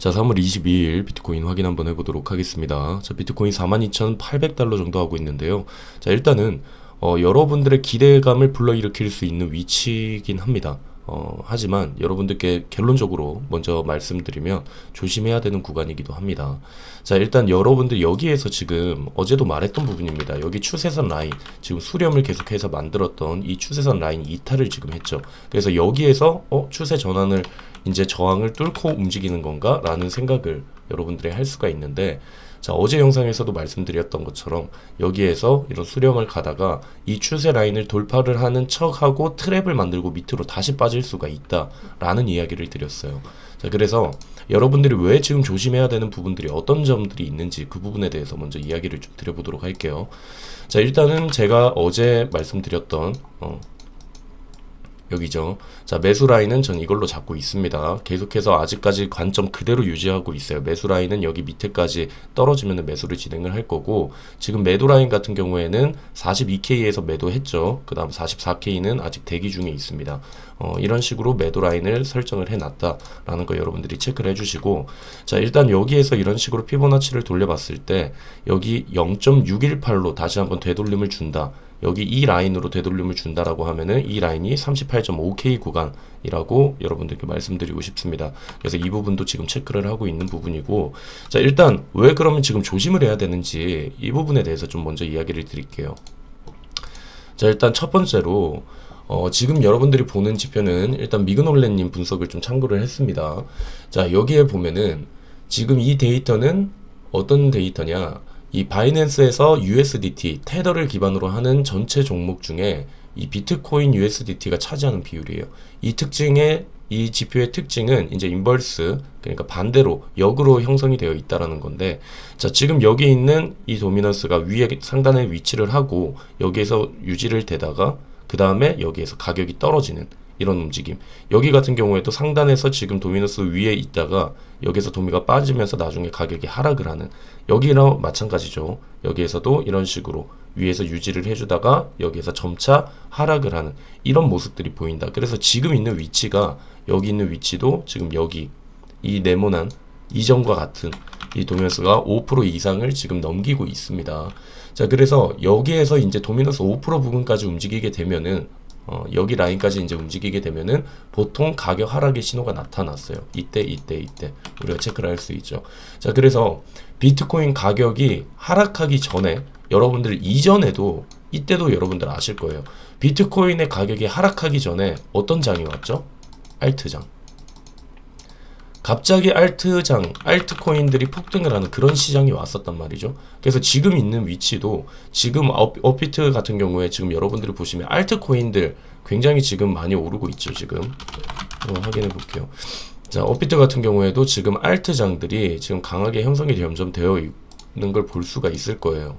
자, 3월 22일 비트코인 확인 한번 해보도록 하겠습니다. 자, 비트코인 42,800달러 정도 하고 있는데요. 자, 일단은 어, 여러분들의 기대감을 불러일으킬 수 있는 위치이긴 합니다. 어, 하지만 여러분들께 결론적으로 먼저 말씀드리면 조심해야 되는 구간이기도 합니다. 자, 일단 여러분들 여기에서 지금 어제도 말했던 부분입니다. 여기 추세선 라인, 지금 수렴을 계속해서 만들었던 이 추세선 라인 이탈을 지금 했죠. 그래서 여기에서 어, 추세 전환을 이제 저항을 뚫고 움직이는 건가? 라는 생각을 여러분들이 할 수가 있는데, 자, 어제 영상에서도 말씀드렸던 것처럼 여기에서 이런 수렴을 가다가 이 추세 라인을 돌파를 하는 척하고 트랩을 만들고 밑으로 다시 빠질 수가 있다라는 이야기를 드렸어요. 자, 그래서 여러분들이 왜 지금 조심해야 되는 부분들이 어떤 점들이 있는지 그 부분에 대해서 먼저 이야기를 좀 드려보도록 할게요. 자, 일단은 제가 어제 말씀드렸던, 어, 여기죠. 자, 매수 라인은 전 이걸로 잡고 있습니다. 계속해서 아직까지 관점 그대로 유지하고 있어요. 매수 라인은 여기 밑에까지 떨어지면 매수를 진행을 할 거고, 지금 매도 라인 같은 경우에는 42K에서 매도했죠. 그 다음 44K는 아직 대기 중에 있습니다. 어, 이런 식으로 매도 라인을 설정을 해놨다라는 거 여러분들이 체크를 해주시고, 자, 일단 여기에서 이런 식으로 피보나치를 돌려봤을 때, 여기 0.618로 다시 한번 되돌림을 준다. 여기 이 라인으로 되돌림을 준다라고 하면은 이 라인이 38.5K 구간이라고 여러분들께 말씀드리고 싶습니다. 그래서 이 부분도 지금 체크를 하고 있는 부분이고 자 일단 왜 그러면 지금 조심을 해야 되는지 이 부분에 대해서 좀 먼저 이야기를 드릴게요. 자 일단 첫 번째로 어, 지금 여러분들이 보는 지표는 일단 미그놀렌님 분석을 좀 참고를 했습니다. 자 여기에 보면은 지금 이 데이터는 어떤 데이터냐 이 바이낸스에서 USDT, 테더를 기반으로 하는 전체 종목 중에 이 비트코인 USDT가 차지하는 비율이에요. 이 특징의 이 지표의 특징은 이제 인버스 그러니까 반대로 역으로 형성이 되어 있다라는 건데 자 지금 여기 있는 이 도미넌스가 위에 상단에 위치를 하고 여기에서 유지를 되다가 그 다음에 여기에서 가격이 떨어지는 이런 움직임. 여기 같은 경우에도 상단에서 지금 도미노스 위에 있다가 여기서 도미가 빠지면서 나중에 가격이 하락을 하는 여기랑 마찬가지죠. 여기에서도 이런 식으로 위에서 유지를 해주다가 여기에서 점차 하락을 하는 이런 모습들이 보인다. 그래서 지금 있는 위치가 여기 있는 위치도 지금 여기 이 네모난 이전과 같은 이 도미노스가 5% 이상을 지금 넘기고 있습니다. 자, 그래서 여기에서 이제 도미노스 5% 부분까지 움직이게 되면은 어, 여기 라인까지 이제 움직이게 되면은 보통 가격 하락의 신호가 나타났어요. 이때, 이때, 이때 우리가 체크를 할 수 있죠. 자, 그래서 비트코인 가격이 하락하기 전에 여러분들 이전에도 이때도 여러분들 아실 거예요. 비트코인의 가격이 하락하기 전에 어떤 장이 왔죠? 알트장. 갑자기 알트장, 알트코인들이 폭등을 하는 그런 시장이 왔었단 말이죠. 그래서 지금 있는 위치도 지금 업, 업비트 같은 경우에 지금 여러분들이 보시면 알트코인들 굉장히 지금 많이 오르고 있죠. 지금 어, 확인해 볼게요. 자, 업비트 같은 경우에도 지금 알트장들이 지금 강하게 형성이 점점 되어 있는 걸 볼 수가 있을 거예요.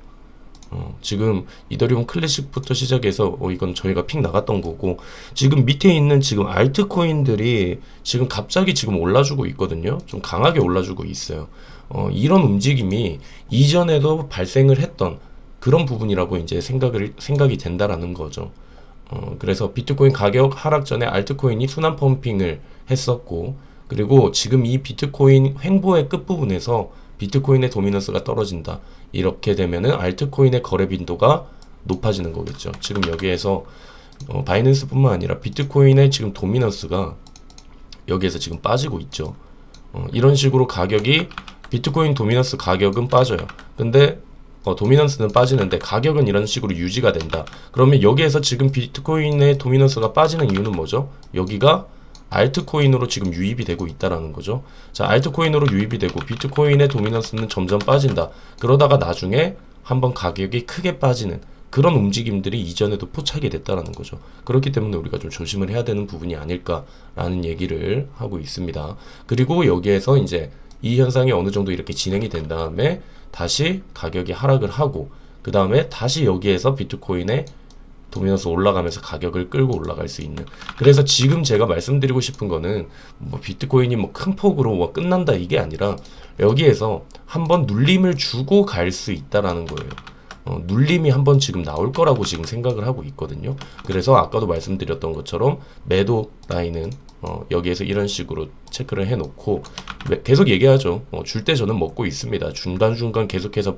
어, 지금 이더리움 클래식부터 시작해서 어, 이건 저희가 픽 나갔던 거고 지금 밑에 있는 지금 알트코인들이 지금 갑자기 지금 올라주고 있거든요. 좀 강하게 올라주고 있어요. 어, 이런 움직임이 이전에도 발생을 했던 그런 부분이라고 이제 생각을 생각이 된다라는 거죠. 어, 그래서 비트코인 가격 하락 전에 알트코인이 순환 펌핑을 했었고 그리고 지금 이 비트코인 횡보의 끝부분에서 비트코인의 도미넌스가 떨어진다. 이렇게 되면은 알트코인의 거래 빈도가 높아지는 거겠죠. 지금 여기에서 어, 바이낸스뿐만 아니라 비트코인의 지금 도미넌스가 여기에서 지금 빠지고 있죠. 어, 이런 식으로 가격이 비트코인 도미넌스 가격은 빠져요. 근데 어, 도미넌스는 빠지는데 가격은 이런 식으로 유지가 된다. 그러면 여기에서 지금 비트코인의 도미넌스가 빠지는 이유는 뭐죠? 여기가 알트코인으로 지금 유입이 되고 있다라는 거죠. 자, 알트코인으로 유입이 되고 비트코인의 도미넌스는 점점 빠진다. 그러다가 나중에 한번 가격이 크게 빠지는 그런 움직임들이 이전에도 포착이 됐다라는 거죠. 그렇기 때문에 우리가 좀 조심을 해야 되는 부분이 아닐까라는 얘기를 하고 있습니다. 그리고 여기에서 이제 이 현상이 어느 정도 이렇게 진행이 된 다음에 다시 가격이 하락을 하고 그 다음에 다시 여기에서 비트코인의 도미넌스 올라가면서 가격을 끌고 올라갈 수 있는. 그래서 지금 제가 말씀드리고 싶은 거는 뭐 비트코인이 뭐 큰 폭으로 뭐 끝난다 이게 아니라 여기에서 한번 눌림을 주고 갈 수 있다라는 거예요. 어, 눌림이 한번 지금 나올 거라고 지금 생각을 하고 있거든요. 그래서 아까도 말씀드렸던 것처럼 매도 라인은 어, 여기에서 이런 식으로 체크를 해놓고 매- 계속 얘기하죠. 어, 줄 때 저는 먹고 있습니다. 중간 중간 계속해서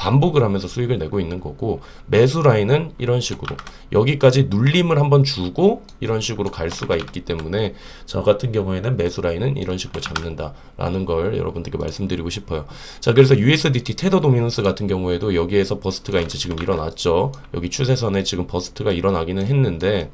반복을 하면서 수익을 내고 있는 거고 매수 라인은 이런 식으로 여기까지 눌림을 한번 주고 이런 식으로 갈 수가 있기 때문에 저 같은 경우에는 매수 라인은 이런 식으로 잡는다라는 걸 여러분들께 말씀드리고 싶어요. 자 그래서 USDT 테더 도미넌스 같은 경우에도 여기에서 버스트가 이제 지금 일어났죠. 여기 추세선에 지금 버스트가 일어나기는 했는데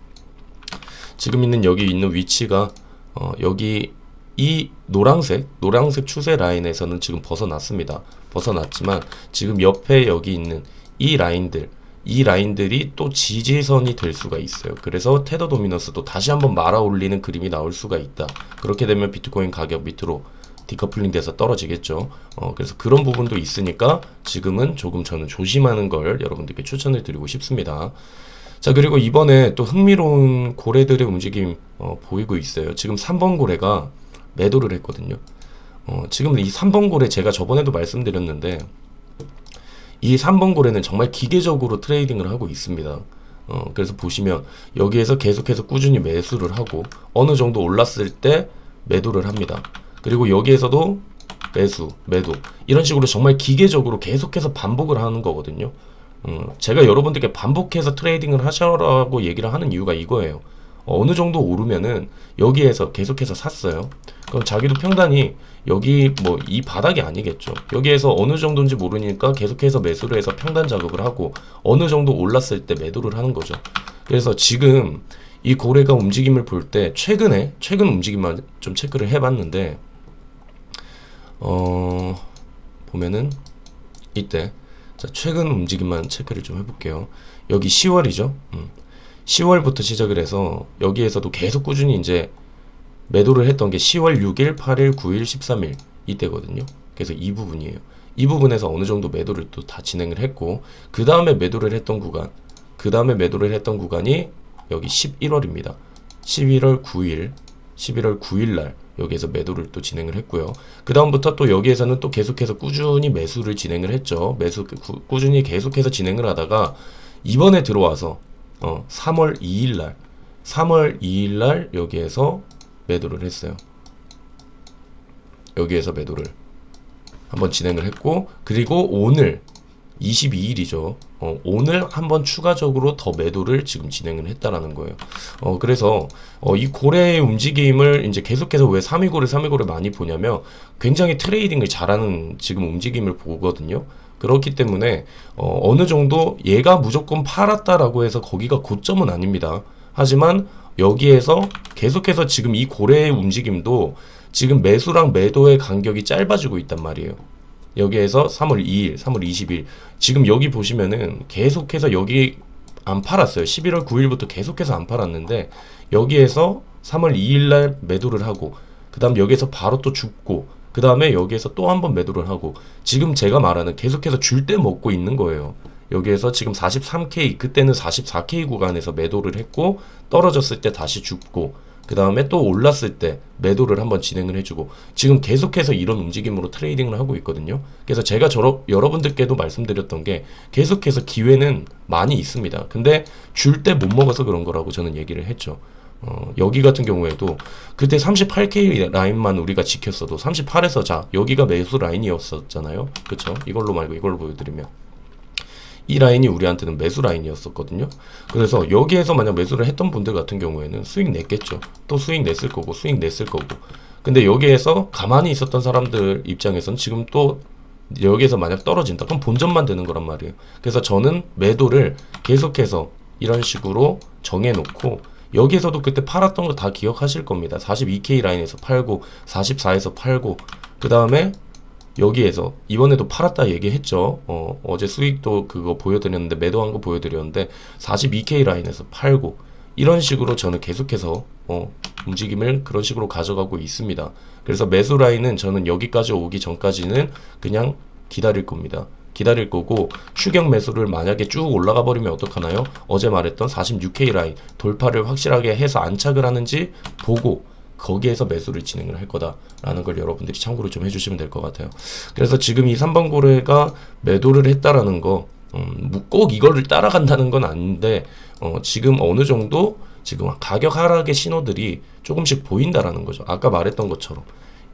지금 있는 여기 있는 위치가 어, 여기 이 노란색 노란색 추세 라인에서는 지금 벗어났습니다. 벗어났지만 지금 옆에 여기 있는 이 라인들 이 라인들이 또 지지선이 될 수가 있어요. 그래서 테더 도미너스도 다시 한번 말아 올리는 그림이 나올 수가 있다. 그렇게 되면 비트코인 가격 밑으로 디커플링 돼서 떨어지겠죠. 어, 그래서 그런 부분도 있으니까 지금은 조금 저는 조심하는 걸 여러분들께 추천을 드리고 싶습니다. 자 그리고 이번에 또 흥미로운 고래들의 움직임 어, 보이고 있어요. 지금 3번 고래가 매도를 했거든요. 어, 지금 이 3번 고래 제가 저번에도 말씀드렸는데 이 3번 고래는 정말 기계적으로 트레이딩을 하고 있습니다. 어, 그래서 보시면 여기에서 계속해서 꾸준히 매수를 하고 어느 정도 올랐을 때 매도를 합니다. 그리고 여기에서도 매수, 매도 이런 식으로 정말 기계적으로 계속해서 반복을 하는 거거든요. 음, 제가 여러분들께 반복해서 트레이딩을 하셔라고 얘기를 하는 이유가 이거예요. 어느 정도 오르면은 여기에서 계속해서 샀어요. 그럼 자기도 평단이 여기 뭐 이 바닥이 아니겠죠. 여기에서 어느 정도인지 모르니까 계속해서 매수를 해서 평단 자극을 하고 어느 정도 올랐을 때 매도를 하는 거죠. 그래서 지금 이 고래가 움직임을 볼 때 최근에 최근 움직임만 좀 체크를 해봤는데 어 보면은 이때 자 최근 움직임만 체크를 좀 해볼게요. 여기 10월이죠. 음. 10월부터 시작을 해서 여기에서도 계속 꾸준히 이제 매도를 했던 게 10월 6일, 8일, 9일, 13일 이때거든요. 그래서 이 부분이에요. 이 부분에서 어느 정도 매도를 또 다 진행을 했고 그 다음에 매도를 했던 구간, 그 다음에 매도를 했던 구간이 여기 11월입니다. 11월 9일, 11월 9일 날 여기에서 매도를 또 진행을 했고요. 그 다음부터 또 여기에서는 또 계속해서 꾸준히 매수를 진행을 했죠. 매수 꾸, 꾸준히 계속해서 진행을 하다가 이번에 들어와서 어, 3월 2일 날 3월 2일 날 여기에서 매도를 했어요. 여기에서 매도를 한번 진행을 했고 그리고 오늘 22일이죠. 어, 오늘 한번 추가적으로 더 매도를 지금 진행을 했다라는 거예요. 어, 그래서 어, 이 고래의 움직임을 이제 계속해서 왜 3위고래, 3위고래 많이 보냐면 굉장히 트레이딩을 잘하는 지금 움직임을 보거든요. 그렇기 때문에 어, 어느 정도 얘가 무조건 팔았다라고 해서 거기가 고점은 아닙니다. 하지만 여기에서 계속해서 지금 이 고래의 움직임도 지금 매수랑 매도의 간격이 짧아지고 있단 말이에요. 여기에서 3월 2일, 3월 20일 지금 여기 보시면은 계속해서 여기 안 팔았어요. 11월 9일부터 계속해서 안 팔았는데 여기에서 3월 2일 날 매도를 하고 그다음 여기에서 바로 또 죽고 그 다음에 여기에서 또 한 번 매도를 하고 지금 제가 말하는 계속해서 줄 때 먹고 있는 거예요. 여기에서 지금 43K 그때는 44K 구간에서 매도를 했고 떨어졌을 때 다시 죽고 그 다음에 또 올랐을 때 매도를 한번 진행을 해주고 지금 계속해서 이런 움직임으로 트레이딩을 하고 있거든요. 그래서 제가 저러, 여러분들께도 말씀드렸던 게 계속해서 기회는 많이 있습니다. 근데 줄 때 못 먹어서 그런 거라고 저는 얘기를 했죠. 어, 여기 같은 경우에도 그때 38K 라인만 우리가 지켰어도 38에서 자 여기가 매수 라인이었었잖아요. 그쵸? 이걸로 말고 이걸로 보여드리면 이 라인이 우리한테는 매수 라인이었었거든요. 그래서 여기에서 만약 매수를 했던 분들 같은 경우에는 수익 냈겠죠. 또 수익 냈을 거고 수익 냈을 거고. 근데 여기에서 가만히 있었던 사람들 입장에서는 지금 또 여기에서 만약 떨어진다. 그럼 본전만 되는 거란 말이에요. 그래서 저는 매도를 계속해서 이런 식으로 정해놓고 여기에서도 그때 팔았던 거 다 기억하실 겁니다. 42K 라인에서 팔고 44에서 팔고 그 다음에 여기에서 이번에도 팔았다 얘기했죠. 어, 어제 수익도 그거 보여드렸는데 매도한 거 보여드렸는데 42K 라인에서 팔고 이런 식으로 저는 계속해서 어, 움직임을 그런 식으로 가져가고 있습니다. 그래서 매수 라인은 저는 여기까지 오기 전까지는 그냥 기다릴 겁니다. 기다릴 거고 추격 매수를 만약에 쭉 올라가 버리면 어떡하나요? 어제 말했던 46K 라인 돌파를 확실하게 해서 안착을 하는지 보고 거기에서 매수를 진행을 할 거다라는 걸 여러분들이 참고로 좀 해주시면 될 것 같아요. 그래서 지금 이 3번 고래가 매도를 했다라는 거, 음, 꼭 이거를 따라간다는 건 아닌데, 어, 지금 어느 정도 지금 가격 하락의 신호들이 조금씩 보인다라는 거죠. 아까 말했던 것처럼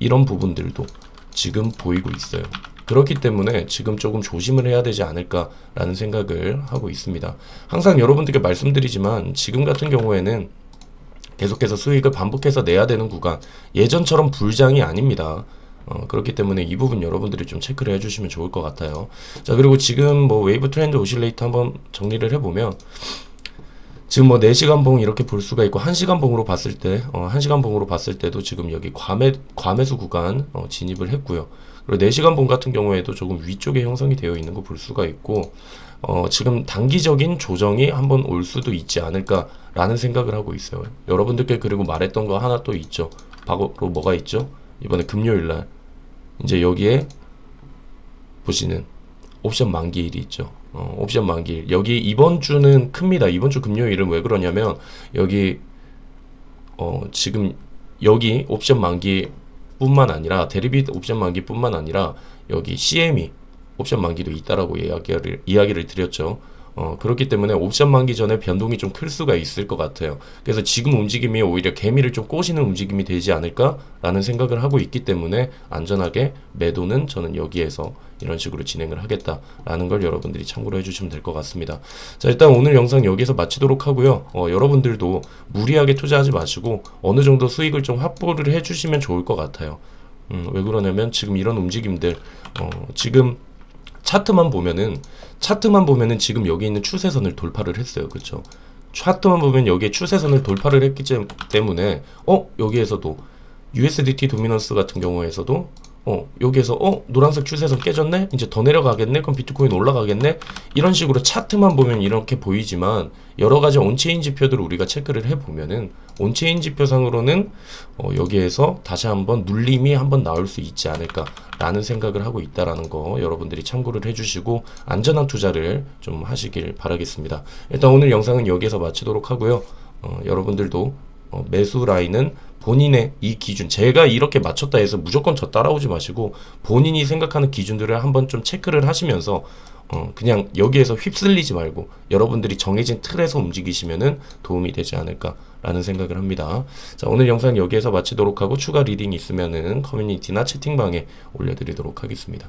이런 부분들도 지금 보이고 있어요. 그렇기 때문에 지금 조금 조심을 해야 되지 않을까라는 생각을 하고 있습니다. 항상 여러분들께 말씀드리지만 지금 같은 경우에는 계속해서 수익을 반복해서 내야 되는 구간 예전처럼 불장이 아닙니다. 어, 그렇기 때문에 이 부분 여러분들이 좀 체크를 해주시면 좋을 것 같아요. 자 그리고 지금 뭐 웨이브 트렌드 오실레이터 한번 정리를 해보면 지금 뭐 4시간 봉 이렇게 볼 수가 있고 1시간 봉으로 봤을 때 어, 1시간 봉으로 봤을 때도 지금 여기 과매 과매수 구간 어, 진입을 했고요. 그리고 4시간 봉 같은 경우에도 조금 위쪽에 형성이 되어 있는 거 볼 수가 있고 어, 지금 단기적인 조정이 한번 올 수도 있지 않을까라는 생각을 하고 있어요. 여러분들께 그리고 말했던 거 하나 또 있죠. 바로 뭐가 있죠? 이번에 금요일 날 이제 여기에 보시는 옵션 만기일이 있죠. 어, 옵션 만기일. 여기 이번 주는 큽니다. 이번 주 금요일은 왜 그러냐면 여기 어, 지금 여기 옵션 만기 뿐만 아니라 데리빗 옵션 만기 뿐만 아니라 여기 CME 옵션 만기도 있다라고 이야기를 이야기를 드렸죠. 어, 그렇기 때문에 옵션 만기 전에 변동이 좀 클 수가 있을 것 같아요. 그래서 지금 움직임이 오히려 개미를 좀 꼬시는 움직임이 되지 않을까라는 생각을 하고 있기 때문에 안전하게 매도는 저는 여기에서 이런 식으로 진행을 하겠다라는 걸 여러분들이 참고로 해주시면 될 것 같습니다. 자, 일단 오늘 영상 여기서 마치도록 하고요. 어, 여러분들도 무리하게 투자하지 마시고 어느 정도 수익을 좀 확보를 해주시면 좋을 것 같아요. 음, 왜 그러냐면 지금 이런 움직임들, 어, 지금 차트만 보면은 차트만 보면은 지금 여기 있는 추세선을 돌파를 했어요. 그렇죠? 차트만 보면 여기에 추세선을 돌파를 했기 때- 때문에 어 여기에서도 USDT 도미넌스 같은 경우에서도 어 여기에서 어 노란색 추세선 깨졌네 이제 더 내려가겠네 그럼 비트코인 올라가겠네 이런 식으로 차트만 보면 이렇게 보이지만 여러 가지 온체인 지표들을 우리가 체크를 해 보면은 온체인 지표상으로는 어 여기에서 다시 한번 눌림이 한번 나올 수 있지 않을까라는 생각을 하고 있다라는 거 여러분들이 참고를 해 주시고 안전한 투자를 좀 하시길 바라겠습니다. 일단 오늘 영상은 여기에서 마치도록 하고요. 어, 여러분들도 어, 매수 라인은 본인의 이 기준 제가 이렇게 맞췄다 해서 무조건 저 따라오지 마시고 본인이 생각하는 기준들을 한번 좀 체크를 하시면서 어, 그냥 여기에서 휩쓸리지 말고 여러분들이 정해진 틀에서 움직이시면은 도움이 되지 않을까라는 생각을 합니다. 자 오늘 영상 여기에서 마치도록 하고 추가 리딩 있으면은 커뮤니티나 채팅방에 올려드리도록 하겠습니다.